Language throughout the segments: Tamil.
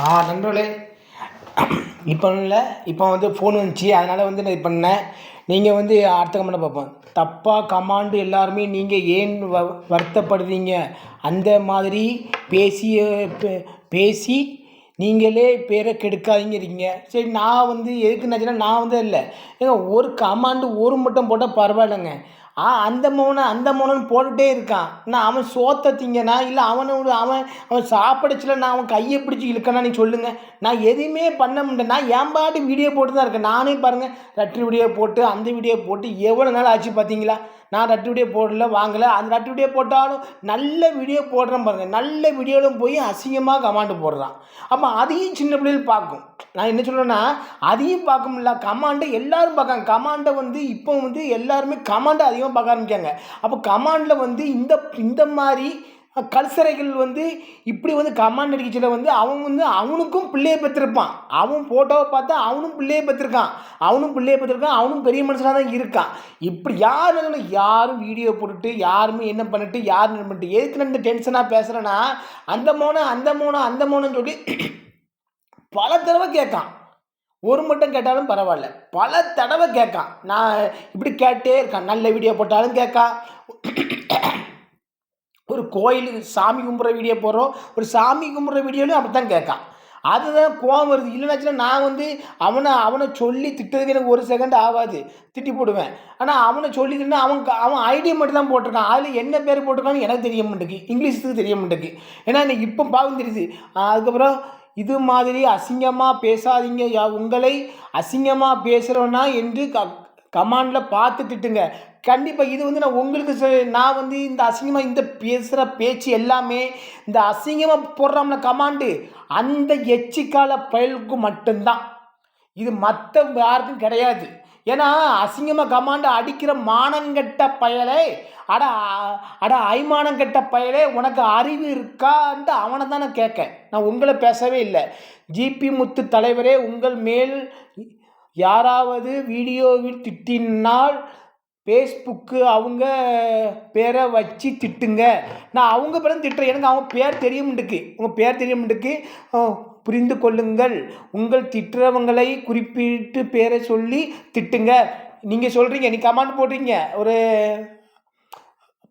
ஆ நண்பர்களே. இப்போ இல்லை இப்போ வந்து ஃபோன் வந்துச்சு. அதனால் வந்து நான் இது பண்ணேன். நீங்கள் வந்து அடுத்த கமெண்ட்டை பார்ப்போம். தப்பாக கமாண்டு எல்லாருமே நீங்கள் ஏன் வ வருத்தப்படுறீங்க? அந்த மாதிரி பேசிய பே- பேசி நீங்களே பேரை கெடுக்காதீங்கிறீங்க சரி நான் வந்து எதுக்குன்னு நான் வந்து இல்லை. ஏங்க ஒரு கமாண்டு ஒரு மட்டும் போட்டால் பரவாயில்லைங்க. ஆ அந்த மௌனம் அந்த மௌனம்னு போட்டுகிட்டே இருக்கான். நான் அவன் சோத்தை திங்கனா? இல்லை அவனோட அவன் அவன் சாப்பிடச்சில நான் அவன் கையை பிடிச்சி இழுக்கனா நீ சொல்லுங்கள் நான் எதுவுமே பண்ண முடியல. நான் என் பாட்டு வீடியோ போட்டு தான் இருக்கேன். நானே பாருங்கள் ரட்டு வீடியோ போட்டு அந்த வீடியோ போட்டு எவ்வளோ நாள் ஆச்சு பார்த்தீங்களா நான் ரட்டு வீடியோ போடல வாங்கலை. அந்த ரட்டு வீடியோ போட்டாலும் நல்ல வீடியோ போடுறேன் பாருங்கள் நல்ல வீடியோவிலும் போய் அசிங்கமாக கமாண்டு போடுறான். அப்போ அதையும் சின்ன பிள்ளைகள் பார்க்கும். நான் என்ன சொல்கிறேன்னா அதையும் பார்க்க கமாண்டை எல்லோரும் பார்க்காங்க கமாண்டை வந்து இப்போ வந்து எல்லாருமே கமாண்டை அதிகமாக பார்க்க ஆரம்பிக்காங்க அப்போ கமாண்டில் வந்து இந்த இந்த மாதிரி கல்சரைகள் வந்து இப்படி வந்து கமாண்ட் அடிக்கச்சில வந்து அவன் வந்து அவனுக்கும் பிள்ளையை பெற்றிருப்பான். அவன் ஃபோட்டோவை பார்த்தா அவனும் பிள்ளையை பெற்றிருக்கான். அவனும் பிள்ளையை பெற்றிருக்கான். அவனும் பெரிய மனுஷனாக தான் இருக்கான். இப்படி யார் இருந்தாலும் யாரும் வீடியோ போட்டுட்டு யாருமே என்ன பண்ணிட்டு யார் என்ன பண்ணிட்டு எதுக்கு நான் இந்த டென்ஷனாக பேசுகிறேன்னா அந்த மோனம் அந்த மோனம் அந்த மோனம்னு சொல்லி பல தடவை கேட்கான். ஒரு மட்டும் கேட்டாலும் பரவாயில்ல. பல தடவை கேட்கான் நான் இப்படி கேட்டே இருக்கான். நல்ல வீடியோ போட்டாலும் கேட்கான் ஒரு கோயிலுக்கு சாமி கும்பிட்ற வீடியோ போடுறோம். ஒரு சாமி கும்பிட்ற வீடியோலையும் அப்படி தான் கேட்கான் அதுதான் கோவம் வருது. இல்லைனாச்சுன்னா நான் வந்து அவனை அவனை சொல்லி திட்டதுக்கு எனக்கு ஒரு செகண்ட் ஆகாது. திட்டி போடுவேன். ஆனால் அவனை சொல்லி திட்டா அவன் அவன் ஐடியா மட்டும் தான் போட்டிருக்கான். அதில் என்ன பேர் போட்டிருக்கான்னு எனக்கு தெரிய மாட்டேங்குது. இங்கிலீஷுக்கு தெரிய மாட்டேங்குது. ஏன்னா எனக்கு இப்போ பாவம் தெரியுது. அதுக்கப்புறம் இது மாதிரி அசிங்கமாக பேசாதீங்க. யா உங்களை அசிங்கமாக பேசுகிறோன்னா என்று க கமாண்டில் பார்த்துட்டுட்டுங்க கண்டிப்பாக இது வந்து நான் உங்களுக்கு நான் வந்து இந்த அசிங்கமாக இந்த பேசுகிற பேச்சு எல்லாமே இந்த அசிங்கமாக போடுறோம்ல கமாண்டு அந்த எச்சிக்கால பயலுக்கு மட்டும்தான். இது மற்ற யாருக்கும் கிடையாது. ஏன்னா அசிங்கமாக கமாண்டு அடிக்கிற மானங்கெட்ட பயலே அட அட ஐமானங்கெட்ட பயலே உனக்கு அறிவு இருக்கான்ட்டு அவனை தான் நான் கேட்க நான் உங்களை பேசவே இல்லை. ஜிபி முத்து தலைவரே உங்கள் மேல் யாராவது வீடியோவில் திட்டினால் ஃபேஸ்புக்கு அவங்க பேரை வச்சு திட்டுங்க. நான் அவங்க பேரும் திட்டுறேன். எனக்கு அவங்க பேர் தெரிய மாட்டுக்கு உங்கள் பேர் தெரிய மாட்டுக்கு புரிந்து கொள்ளுங்கள் உங்கள் திட்டுறவங்களை குறிப்பிட்டு பேரை சொல்லி திட்டுங்க. நீங்கள் சொல்கிறீங்க நீ கமெண்ட் போடுறீங்க. ஒரு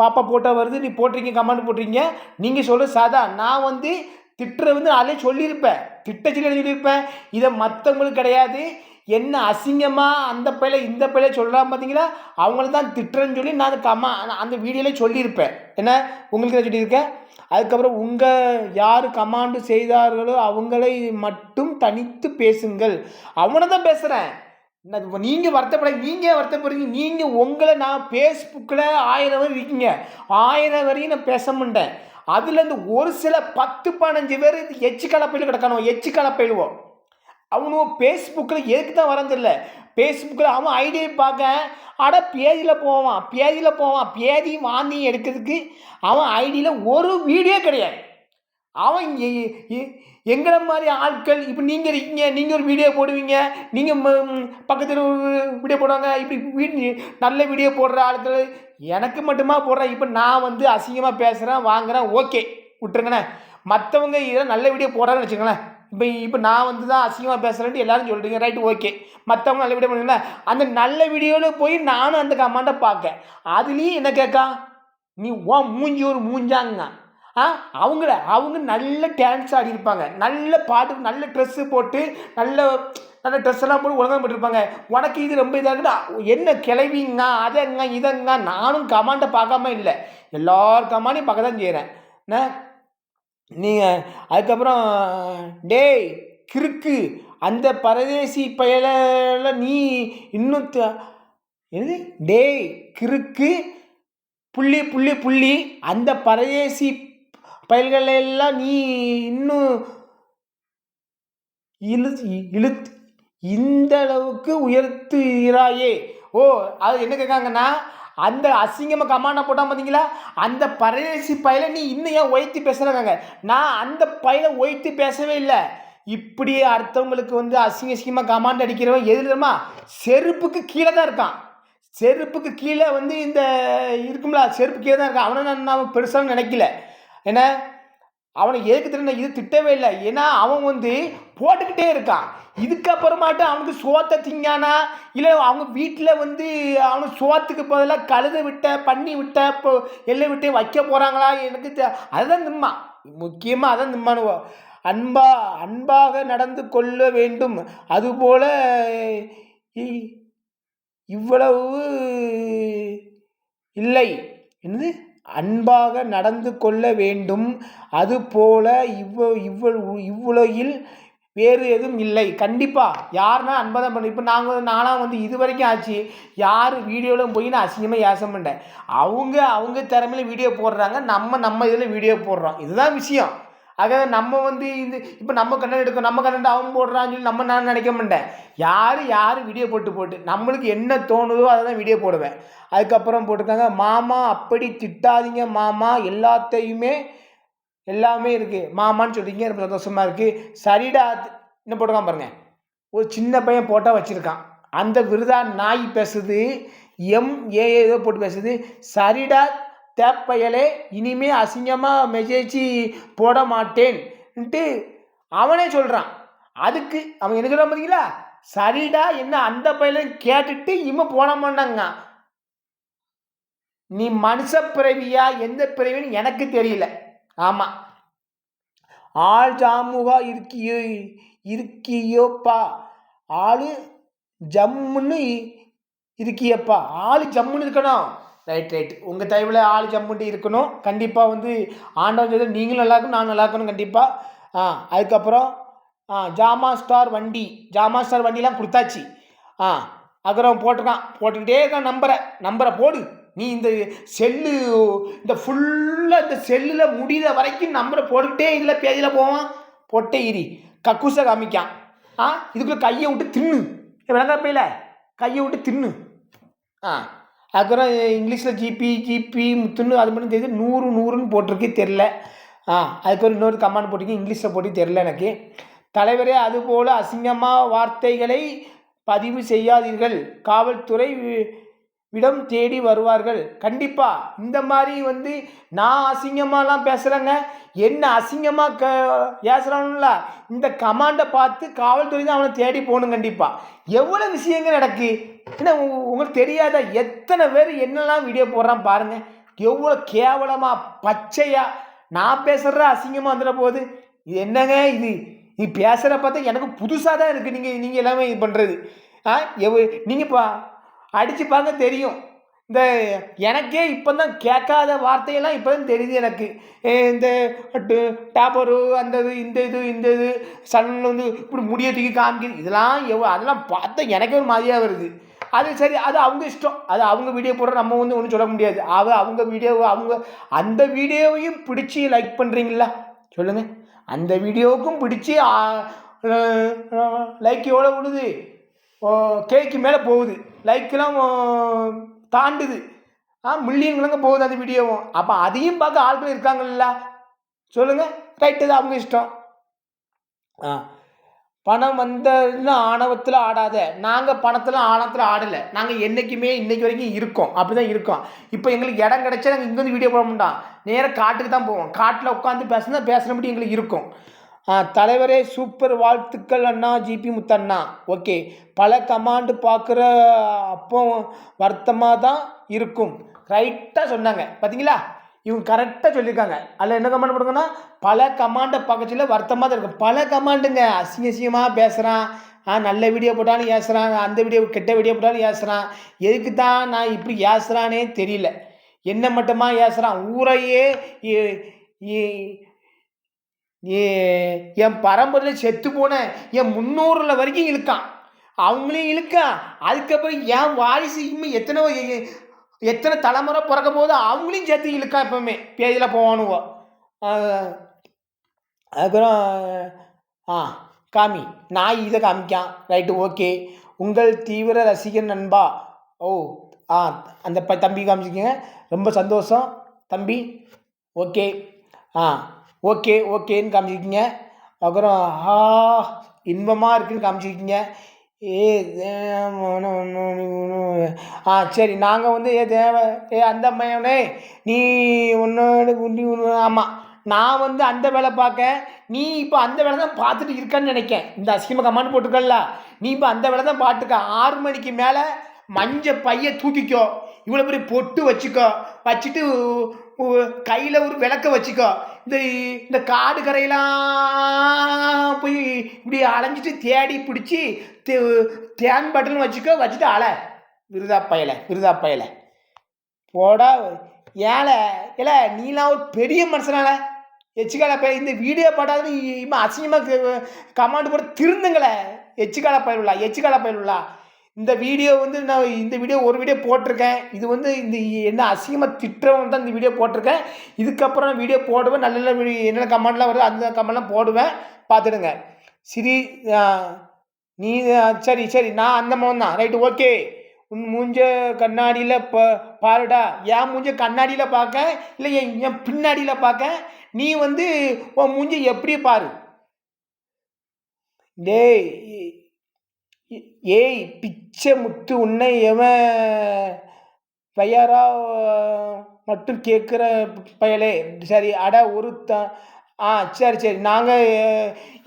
பாப்பா போட்டோ வருது நீ போட்டிருக்கீங்க கமெண்ட் போட்டிருக்கீங்க. நீங்கள் சொல்ல சாதா. நான் வந்து திட்டுற வந்து நாளே சொல்லியிருப்பேன். திட்ட சொல்லி சொல்லியிருப்பேன்? இதை மற்றவங்களுக்கு கிடையாது. என்ன அசிங்கமாக அந்த பையில இந்த பையில சொல்கிறான் பார்த்தீங்களா அவங்கள தான் திட்டுறேன்னு சொல்லி நான் அந்த கமா அந்த வீடியோலே சொல்லியிருப்பேன். என்ன? உங்களுக்கு என்ன சொல்லியிருக்கேன்? அதுக்கப்புறம் உங்கள் யார் கமாண்டு செய்தார்களோ அவங்களை மட்டும் தனித்து பேசுங்கள். அவனை தான் பேசுகிறேன் நீங்கள் வருத்தப்பட நீங்கள் வருத்தப்படுறீங்க நீங்கள் உங்களை நான் ஃபேஸ்புக்கில் ஆயிரம் வரை இருக்கீங்க. ஆயிரம் வரையும் நான் பேச மாட்டேன். அதுலேருந்து ஒரு சில பத்து பதினஞ்சு பேர் எச்சு கலப்பையில் கிடக்கணும் எச்சு கலப்பையிலுவோம் அவனும் ஃபேஸ்புக்கில் எதுக்கு தான் வரந்தில்ல ஃபேஸ்புக்கில் அவன் ஐடியை பார்க்க அட பேஜில் போவான் பேஜில் போவான் பேதி வாந்தி எடுக்கிறதுக்கு அவன் ஐடியில் ஒரு வீடியோ கிடையாது. அவன் எங்களை மாதிரி ஆட்கள் இப்போ நீங்கள் இருக்கீங்க நீங்கள் ஒரு வீடியோ போடுவீங்க நீங்கள் பக்கத்தில் ஒரு வீடியோ போடுவாங்க இப்படி வீடு நல்ல வீடியோ போடுற ஆட்கள் எனக்கு மட்டுமா போடுறேன் இப்போ நான் வந்து அசிங்கமாக பேசுகிறேன் வாங்குறேன் ஓகே. விட்டுருங்கண்ணே மற்றவங்க இதெல்லாம் நல்ல வீடியோ போடுறாங்கன்னு வச்சுக்கோங்களேன். இப்போ இப்போ நான் வந்து தான் அசிங்கமாக பேசுகிறேன்ட்டு எல்லாரும் சொல்கிறீங்க ரைட்டு ஓகே மற்றவங்க நல்ல வீடியோ பண்ணுங்களேன் அந்த நல்ல வீடியோவில் போய் நானும் அந்த கமெண்ட்டை பார்க்க அதுலேயும் என்ன கேட்கா நீ ஓ மூஞ்சி ஒரு மூஞ்சாங்க. ஆ? அவங்கள அவங்க நல்ல டான்ஸ் ஆடியிருப்பாங்க நல்ல பாட்டு நல்ல ட்ரெஸ்ஸு போட்டு நல்ல நல்ல ட்ரெஸ் எல்லாம் போட்டு ஒழுங்காக போட்டிருப்பாங்க. உனக்கு இது ரொம்ப இதாக இருக்குடா. என்ன கிளவிங்க அதங்க இதங்க? நானும் கமாண்டை பார்க்காம இல்லை. எல்லார் கமாண்டையும் பார்க்க தான் செய்கிறேன் என்ன? நீங்கள் அதுக்கப்புறம் டேய் கிறுக்கு அந்த பரதேசி பயலில் நீ இன்னும் த- என்னது? டேய் கிறுக்கு புள்ளி புள்ளி புள்ளி அந்த பரதேசி பயல்களெல்லாம் நீ இன்னும் இழு இழுத்து இந்த அளவுக்கு உயர்த்துகிறாயே. ஓ அது என்ன கேட்காங்கன்னா அந்த அசிங்கமாக கமாண்டை போட்டால் பார்த்தீங்களா அந்த பரதேசி பயில நீ இன்னும் ஏன் ஒய்த்து பேசுகிறாங்க நான் அந்த பயில ஒய்த்து பேசவே இல்லை. இப்படி அடுத்தவங்களுக்கு வந்து அசிங்க அசிங்கமாக கமாண்ட் அடிக்கிறவன் எது செருப்புக்கு கீழே தான் இருக்கான். செருப்புக்கு கீழே வந்து இந்த இருக்கும்ல செருப்பு கீழே தான் இருக்கான். அவனை நான் நான் பெருசாக நினைக்கல. ஏன்னா அவனை எதுக்கு திட்டின இது திட்டவே இல்லை. ஏன்னா அவன் வந்து போட்டுக்கிட்டே இருக்கான். இதுக்கப்புறமாட்டு அவனுக்கு சோத்தை திங்கானா இல்லை அவங்க வீட்டில் வந்து அவனுக்கு சோத்துக்கு பதிலாக கழுத விட்ட பண்ணி விட்ட இப்போ எல்லை விட்டு வைக்க போகிறாங்களா எனக்கு அதுதான் நிம்மா முக்கியமாக அதான் நிம்மானுவோ அன்பா அன்பாக நடந்து கொள்ள வேண்டும். அதுபோல் இவ்வளவு இல்லை. என்னது? அன்பாக நடந்து கொள்ள வேண்டும். அதுபோல இவ்வ இவ்வளவு இவ்வுலகில் வேறு எதுவும் இல்லை. கண்டிப்பாக யாருன்னா அன்பதான் பண்ண இப்போ நாங்கள் நானாக வந்து இது வரைக்கும் ஆச்சு. யார் வீடியோவில் போய் நான் அசிங்கமாக ஏசம் பண்ணேன். அவங்க அவங்க திறமையில வீடியோ போடுறாங்க. நம்ம நம்ம இதில் வீடியோ போடுறோம். இதுதான் விஷயம். ஆக நம்ம வந்து இது இப்போ நம்ம கண்ணன் எடுக்கும் நம்ம கண்ணன் அவன் போடுறான்னு சொல்லி நம்ம நான் நினைக்க மாட்டேன். யார் யார் வீடியோ போட்டு போட்டு நம்மளுக்கு என்ன தோணுதோ அதை தான் வீடியோ போடுவேன். அதுக்கப்புறம் போட்டிருக்காங்க மாமா அப்படி திட்டாதீங்க மாமா. எல்லாத்தையுமே எல்லாமே இருக்குது மாமான்னு சொல்கிறீங்க ரொம்ப சந்தோஷமாக இருக்குது சரிடா என்ன போட்டுக்கான் பாருங்க. ஒரு சின்ன பையன் போட்டால் வச்சுருக்கான். அந்த விருதா நாய் பேசுது. எம் ஏ ஏதோ போட்டு பேசுது. சரிடா தேப்பயலே இனிமே அசிங்கமாக மெசேஜி போட மாட்டேன்ட்டு அவனே சொல்கிறான் அதுக்கு அவன் என்ன சொல்ல பார்த்தீங்களா சரிடா என்ன அந்த பையனை கேட்டுட்டு இவன் போட மாட்டாங்க நீ மனுஷ பிறவியா எந்த பிறவின்னு எனக்கு தெரியல. ஆமாம் ஆள் ஜாமுகா இருக்கியோ இருக்கியோப்பா. ஆளு ஜம்முன்னு இருக்கியப்பா. ஆள் ஜம்முன்னு இருக்கணும். Right right. உங்கள் டைமில் ஆள் ஜம்முன்ட்டு இருக்கணும். கண்டிப்பாக வந்து ஆண்டவன் நீங்களும் நல்லா இருக்கணும் நான் நல்லா இருக்கணும் கண்டிப்பாக ஆ அதுக்கப்புறம் ஆ ஜாமா ஸ்டார் வண்டி. ஜாமா ஸ்டார் வண்டிலாம் கொடுத்தாச்சு. ஆ அப்புறம் போட்டுக்கான் போட்டுக்கிட்டே இருக்கான் நம்பரை. நம்பரை போடு. நீ இந்த செல்லு இந்த ஃபுல்லாக இந்த செல்லில் முடிகிற வரைக்கும் நம்பரை போட்டுக்கிட்டே இதில் பேஜில் போவான். பொட்டை இரி. கக்கூசை காமிக்கான். ஆ? இதுக்குள்ளே கையை விட்டு தின்னு. விளங்கப்பையில் கையை விட்டு தின்னு. ஆ. அதுக்கப்புறம் இங்கிலீஷில் ஜிபி ஜிபி முத்துன்னு அது மட்டும் தெரியுது. நூறு நூறுன்னு போட்டிருக்கு தெரில ஆ. அதுக்கப்புறம் இன்னொரு கமாண்ட் போட்டிருக்கு. இங்கிலீஷில் போட்டு தெரில எனக்கு. தலைவரே அதுபோல் அசிங்கமாக வார்த்தைகளை பதிவு செய்யாதீர்கள். காவல்துறை இடம் விடம் தேடி வருவார்கள். கண்டிப்பாக இந்த மாதிரி வந்து நான் அசிங்கமாலாம் பேசுகிறேங்க என்ன அசிங்கமாக க பேசுகிறான்ல இந்த கமாண்டை பார்த்து காவல்துறை தான் அவனை தேடி போகணும் கண்டிப்பாக எவ்வளோ விஷயங்கள் நடக்கு? என்ன உ- உங்களுக்கு தெரியாத? எத்தனை பேர் என்னெல்லாம் வீடியோ போடுறான் பாருங்கள் எவ்வளோ கேவலமாக பச்சையாக நான் பேசுகிற அசிங்கமாக வந்துட போகுது. இது என்னங்க இது? நீ பேசுகிற பார்த்தா எனக்கு புதுசாக தான் இருக்குது நீங்கள் நீங்கள் எல்லாமே இது பண்ணுறது ஆ எவ் நீங்கள் பா அடிச்சுப்பாங்க பார்க்க தெரியும். இந்த எனக்கே இப்போ தான் கேட்காத வார்த்தையெல்லாம் இப்போ தான் தெரியுது எனக்கு. இந்த டேப்பரு அந்த இது இந்த இது இந்த இது சன் வந்து இப்படி முடிய தூக்கி காமிக்குது. இதெல்லாம் எவ்வளோ அதெல்லாம் பார்த்தா எனக்கே ஒரு மாதிரியாக வருது. அது சரி அது அவங்க இஷ்டம். அது அவங்க வீடியோ போடுற நம்ம வந்து ஒன்றும் சொல்ல முடியாது. அவ அவங்க வீடியோவை அவங்க அந்த வீடியோவையும் பிடிச்சி லைக் பண்ணுறீங்களா சொல்லுங்கள் அந்த வீடியோவுக்கும் பிடிச்சி லைக் எவ்வளோ விடுது கேக்கு மேலே போகுது. லைக்கெல்லாம் தாண்டுது. ஆ மில்லியன் போகுது அந்த வீடியோவும் அப்போ அதையும் பார்க்க ஆட்கள் இருக்காங்கல்ல? சொல்லுங்கள் ரைட்டு தான் அவங்க இஷ்டம். ஆ பணம் வந்ததுன்னு ஆணவத்தில் ஆடாத. நாங்கள் பணத்தில் ஆணவத்தில் ஆடலை. நாங்கள் என்றைக்குமே இன்றைக்கு வரைக்கும் இருக்கோம். அப்படி தான் இருக்கோம். இப்போ எங்களுக்கு இடம் கிடைச்சா நாங்கள் இங்கேருந்து வீடியோ போட மாட்டோம். நேராக காட்டுக்கு தான் போவோம். காட்டில் உட்காந்து பேசுனா பேசுகிறபடி எங்களுக்கு இருக்கும். தலைவரே சூப்பர் வாழ்த்துக்கள் அண்ணா ஜிபி முத்தண்ணா. ஓகே பல கமாண்டு பார்க்குற அப்போ வருத்தமாக தான் இருக்கும். ரைட்டாக சொன்னாங்க. பார்த்தீங்களா இவங்க கரெக்டாக சொல்லியிருக்காங்க. அதில் என்ன கமாண்ட் போடுங்கன்னா பல கமாண்டை பக்கத்தில் வருத்தமாக தான் இருக்கும். பல கமாண்டுங்க. அசிங்க அசிங்கமாக பேசுகிறான் ஆ நல்ல வீடியோ போட்டாலும் ஏசுகிறான் அந்த வீடியோ கெட்ட வீடியோ போட்டாலும் ஏசுகிறான் எதுக்கு தான் நான் இப்படி ஏசுகிறானே தெரியல. என்ன மட்டுமா ஏசுகிறான் ஊரையே ஏ- என் பரம்பரையில் செத்து போன என் முன்னோரில் வரைக்கும் இழுக்கான் அவங்களையும் இழுக்கான் அதுக்கப்புறம் என் வாரிசு இன்னும் எத்தனை எத்தனை தலைமுறை பிறக்கும் போது அவங்களையும் சேர்த்து இழுக்கான் எப்பவுமே. பேஜில் போவானுவோ. அதுக்கப்புறம் ஆ காமி. நாய் இதை காமிக்கான். Right okay. உங்கள் தீவிர ரசிகர் நண்பா. ஓ ஆ அந்த ப தம்பி காமிச்சிக்கங்க. ரொம்ப சந்தோஷம். தம்பி ஓகே. ஆ. ஓகே ஓகேன்னு காமிச்சிருக்கீங்க அப்புறம் ஆ இன்பமாக இருக்குதுன்னு காமிச்சிருக்கீங்க ஏ ஆ சரி நாங்கள் வந்து ஏ தேவ ஏ அந்த மையனே நீ ஒன்று குண்டி ஒன்று ஆமாம் நான் வந்து அந்த வேலை பார்க்க நீ இப்போ அந்த வேலை தான் பார்த்துட்டு இருக்கேன்னு நினைக்கேன். இந்த அசிங்கமாக கமெண்ட் போட்டிருக்கல்ல நீ இப்போ அந்த வேலை தான் பார்த்துக்க. ஆறு மணிக்கு மேலே மஞ்சள் பைய தூக்கிக்கோ. இவ்வளோ பெரிய பொட்டு வச்சுக்கோ. வச்சுட்டு கையில் ஒரு விளக்க வச்சுக்கோ. இந்த இந்த காடு கரையெல்லாம் போய் இப்படி அலைஞ்சிட்டு தேடி பிடிச்சி தேன் பட்டன் வச்சுக்கோ வச்சுட்டு அலை. விருதா பயலை விருதா பயலை. போடா ஏழை இல்லை நீலாம் ஒரு பெரிய மனுஷனால. எச்சுக்கால பயிர் இந்த வீடியோ பாட்டாவது இம்மா அசிங்கமாக கமாண்ட் போட்டு திருந்துங்களே. எச்சுக்கால பயிலுள்ளா எச்சுக்கால பயிலுள்ளா. இந்த வீடியோ வந்து நான் இந்த வீடியோ ஒரு வீடியோ போட்டிருக்கேன். இது வந்து இந்த என்ன அசிங்கமாக திட்டுறவங்க தான் இந்த வீடியோ போட்டிருக்கேன். இதுக்கப்புறம் நான் வீடியோ போடுவேன். நல்ல நல்ல வீடியோ என்னென்ன கமெண்ட்லாம் வருது அந்த கமெண்ட்லாம் போடுவேன். பார்த்துடுங்க. சரி நீ சரி சரி. நான் அந்த மகன் தான். ரைட்டு ஓகே உன் மூஞ்ச கண்ணாடியில் ப பாருடா. என் மூஞ்ச கண்ணாடியில் பார்க்க இல்லை என் என் பின்னாடியில் பார்க்க நீ வந்து உன் மூஞ்ச எப்படி பாரு? டேய் ஏய் பிச்சை முத்து உன்னை எவன் பையாரா மட்டும் கேட்குற பயலே. சரி அட ஒரு த ஆ சரி சரி. நாங்கள்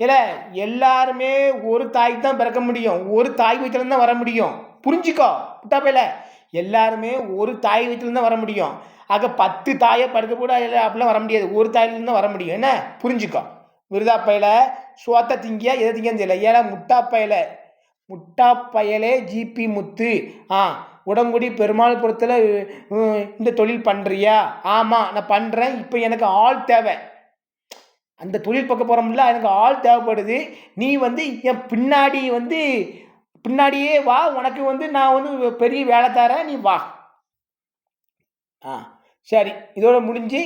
இல்லை எல்லாருமே ஒரு தாய்க்கு தான் பிறக்க முடியும். ஒரு தாய் வீட்டிலேருந்து தான் வர முடியும். புரிஞ்சுக்கோ புட்டாப்பையில எல்லாருமே ஒரு தாய் வீட்டிலேருந்து தான் வர முடியும். ஆக பத்து தாயை படுக்க கூட இல்லை அப்படிலாம் வர முடியாது. ஒரு தாயிலேருந்து தான் வர முடியும். என்ன? புரிஞ்சுக்கோ. விருதாப்பையில சோத்த திங்கியா எதை திங்கன்னு தெரியல. ஏன்னா முட்டாப்பையில முட்டாப்பயலே ஜிபி முத்து. ஆ உடங்குடி பெருமாள்புரத்தில் இந்த தொழில் பண்ணுறியா ஆமாம் நான் பண்ணுறேன் இப்போ எனக்கு ஆள் தேவை. அந்த தொழில் பக்கம் போகிறோம்ல எனக்கு ஆள் தேவைப்படுது. நீ வந்து என் பின்னாடி வந்து பின்னாடியே வா உனக்கு வந்து நான் வந்து பெரிய வேலை தரேன் நீ வா. ஆ. சரி இதோட முடிஞ்சு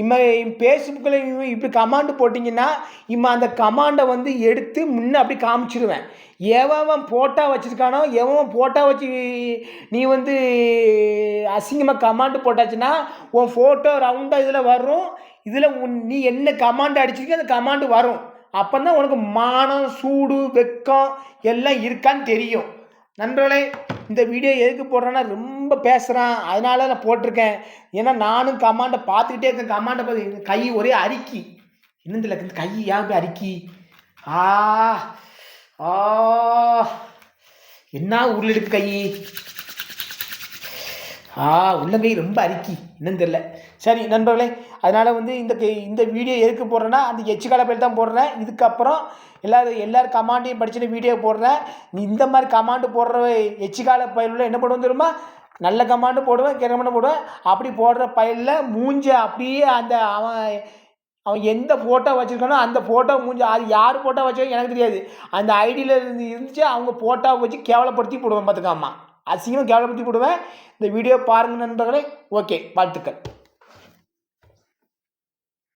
இம்ம ஃபேஸ்புக்கில் இப்படி கமாண்டு போட்டிங்கன்னா இம்ம அந்த கமாண்டை வந்து எடுத்து முன்னே அப்படி காமிச்சிருவேன். எவன் போட்டா வச்சுருக்கானோ எவன் போட்டா வச்சு நீ வந்து அசிங்கமாக கமாண்டு போட்டாச்சுன்னா உன் ஃபோட்டோ ரவுண்டாக இதில் வரும். இதில் உன் நீ என்ன கமாண்டு அடிச்சிருக்க அந்த கமாண்டு வரும். அப்போ தான் உனக்கு மானம் சூடு வெக்கம் எல்லாம் இருக்கான்னு தெரியும். நண்பர்களே இந்த வீடியோ எதுக்கு போடுறேன்னா ரொம்ப ரொம்ப பேசுகிறான் அதனால நான் போட்டிருக்கேன். ஏன்னா நானும் கமாண்டை பார்த்துக்கிட்டே இருக்கேன். கமாண்டை பார்த்து கை ஒரே அரிக்கி. இன்னும் இல்லை இந்த கை ஏன் போய் அரிக்கி? ஆ ஆ. என்ன உருள் இருக்கு கை? ஆ உள்ளங்கை ரொம்ப அரிக்கி. என்னன்னு தெரில சரி நண்பர்களே அதனால் வந்து இந்த கை- இந்த வீடியோ எதுக்கு போடுறேன்னா அந்த எச்சிக்கால பேர் தான் போடுறேன். இதுக்கப்புறம் எல்லாரும் எல்லோரும் கமாண்டையும் படிச்சுட்டு வீடியோ போடுறேன். நீ இந்த மாதிரி கமாண்டு போடுற எச்சிக்கால பயிரில் என்ன பண்ணுவோம் தெரியுமா? நல்ல கமாண்டு போடுவேன் கெட்ட கமாண்டு போடுவேன். அப்படி போடுற பயிலில் மூஞ்ச அப்படியே அந்த அவன் அவன் எந்த ஃபோட்டோ வச்சுருக்கானோ அந்த ஃபோட்டோ மூஞ்சி அது யார் ஃபோட்டோ வச்சோ எனக்கு தெரியாது. அந்த ஐடியில் இருந்து இருந்துச்சு அவங்க ஃபோட்டோ வச்சு கேவலப்படுத்தி போடுவேன் பார்த்துக்காமா அசிங்கமாக கேவலப்படுத்தி போடுவேன். இந்த வீடியோ பாருங்கள் நண்பர்களே. ஓகே வாழ்த்துக்கள்.